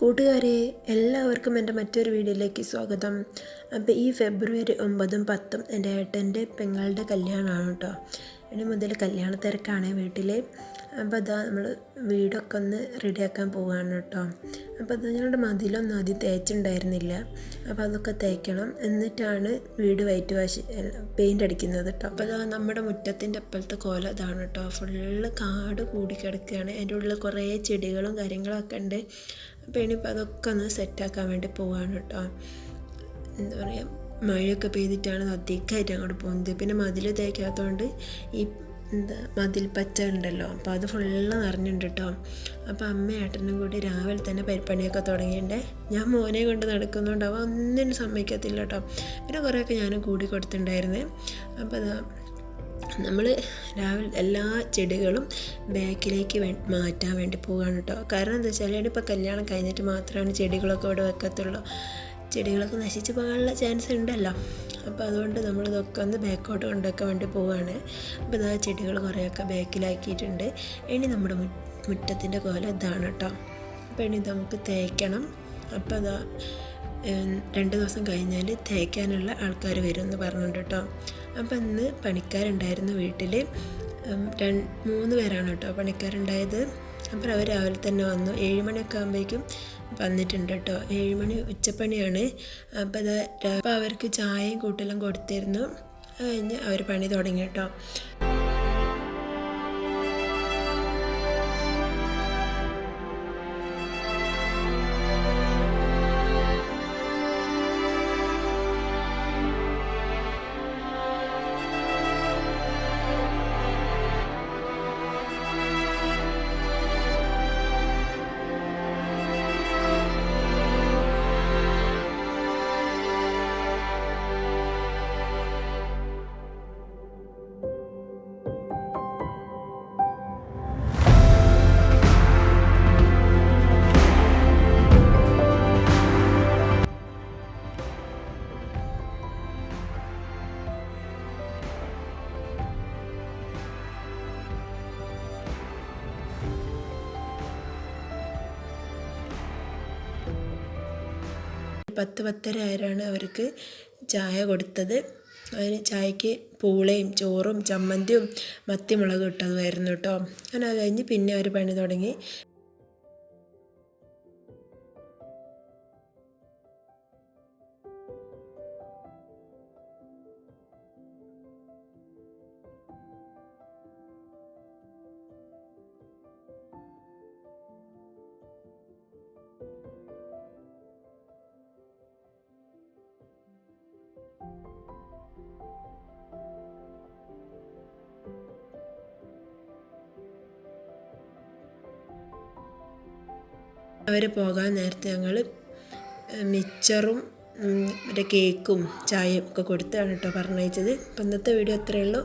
കൂട്ടുകാരെ എല്ലാവർക്കും എന്റെ മറ്റൊരു വീഡിയോയിലേക്ക് സ്വാഗതം. അപ്പോൾ ഈ ഫെബ്രുവരി ഒമ്പതും പത്തും എന്റെ ഏട്ടന്റെ പെങ്ങളുടെ കല്യാണമാണ് കേട്ടോ. ഇനി മുതൽ കല്യാണ തിരക്കാണ് വീട്ടിൽ. അപ്പോൾ അതാ നമ്മൾ വീടൊക്കെ ഒന്ന് റെഡിയാക്കാൻ പോവുകയാണ് കേട്ടോ. അപ്പോൾ അത് ഞങ്ങളുടെ മതിലൊന്നും ആദ്യം തേച്ചിട്ടുണ്ടായിരുന്നില്ല. അപ്പോൾ അതൊക്കെ തേക്കണം. എന്നിട്ടാണ് വീട് വൈറ്റ് വാഷ് പെയിന്റ് അടിക്കുന്നത് കേട്ടോ. അപ്പോൾ അതാ നമ്മുടെ മുറ്റത്തിന്റെ അപ്പുറത്തെ കോല അതാണ് കേട്ടോ. ഫുള്ള് കാട് കൂടി കിടക്കുകയാണ്. അതിന്റെ ഉള്ളിൽ കുറേ ചെടികളും കാര്യങ്ങളൊക്കെ ഉണ്ട്. അപ്പോൾ ഇനിയിപ്പോൾ അതൊക്കെ ഒന്ന് സെറ്റാക്കാൻ വേണ്ടി പോവുകയാണ് കേട്ടോ. എന്താ പറയുക? മഴയൊക്കെ പെയ്തിട്ടാണ് അധികമായിട്ട് അങ്ങോട്ട് പോകുന്നത്. പിന്നെ മതിൽ തേക്കാത്തതുകൊണ്ട് ഈ എന്താ മതിൽ പച്ച ഉണ്ടല്ലോ. അപ്പോൾ അത് ഫുള്ള് നിറഞ്ഞിട്ടുണ്ട് കേട്ടോ അപ്പോൾ അമ്മയും ഏട്ടനും കൂടി രാവിലെ തന്നെ പരിപ്പണിയൊക്കെ തുടങ്ങിയിട്ടുണ്ട്. ഞാൻ മോനെ കൊണ്ട് നടക്കുന്നുണ്ട് അവ ഒന്നിനും സമ്മതിക്കത്തില്ല കേട്ടോ പിന്നെ കുറേയൊക്കെ ഞാൻ കൂടി കൊടുത്തിട്ടുണ്ടായിരുന്നേ. അപ്പോൾ അതാ നമ്മൾ രാവിലെ എല്ലാ ചെടികളും ബാക്കിലേക്ക് വേ മാറ്റാൻ വേണ്ടി പോവുകയാണ് കേട്ടോ കാരണം എന്താ വെച്ചാൽ ഇപ്പോൾ കല്യാണം കഴിഞ്ഞിട്ട് മാത്രമാണ് ചെടികളൊക്കെ ഇവിടെ വെക്കത്തുള്ളൂ. ചെടികളൊക്കെ നശിച്ച് പോകാനുള്ള ചാൻസ് ഉണ്ടല്ലോ. അപ്പോൾ അതുകൊണ്ട് നമ്മൾ ഇതൊക്കെ ഒന്ന് ബാക്കോട്ട് കൊണ്ടൊക്കെ വേണ്ടി പോവുകയാണ് അപ്പോൾ ഇതാ ചെടികൾ കുറേയൊക്കെ ബാക്കിലാക്കിയിട്ടുണ്ട് ഇനി നമ്മുടെ മുറ്റത്തിന്റെ കോല ഇതാണ് കേട്ടോ. അപ്പോൾ ഇനി നമുക്ക് തേക്കണം. അപ്പോൾ അതാ രണ്ട് ദിവസം കഴിഞ്ഞാൽ തേക്കാനുള്ള ആൾക്കാർ വരും എന്ന് പറഞ്ഞിട്ടുണ്ട് കേട്ടോ. അപ്പോൾ ഇന്ന് പണിക്കാരുണ്ടായിരുന്നു വീട്ടിൽ. മൂന്ന് പേരാണ് കേട്ടോ പണിക്കാരുണ്ടായത്. അപ്പോൾ അവർ രാവിലെ തന്നെ വന്നു. ഏഴ് മണിയൊക്കെ ആകുമ്പോഴേക്കും വന്നിട്ടുണ്ട് കേട്ടോ. ഏഴ് മണി ഉച്ചപ്പണിയാണ്. അപ്പോൾ അത് അപ്പോൾ അവർക്ക് ചായയും കൂട്ടെല്ലാം കൊടുത്തിരുന്നു. കഴിഞ്ഞ് അവർ പണി തുടങ്ങി കേട്ടോ. പത്ത് പത്തര അവർക്ക് ചായ കൊടുത്തത്. അതിന് ചായക്ക് പൂളയും ചോറും ചമ്മന്തിയും മത്തിമുളകും ഇട്ടതുമായിരുന്നു കേട്ടോ. അങ്ങനെ അത് കഴിഞ്ഞ് പിന്നെ അവർ പണി തുടങ്ങി. അവർ പോകാൻ നേരത്തെ ഞങ്ങൾ മിച്ചറും മറ്റേ കേക്കും ചായയും ഒക്കെ കൊടുത്താണ് കേട്ടോ പറഞ്ഞയച്ചത്. അപ്പം ഇന്നത്തെ വീഡിയോ അത്രയേ ഉള്ളൂ.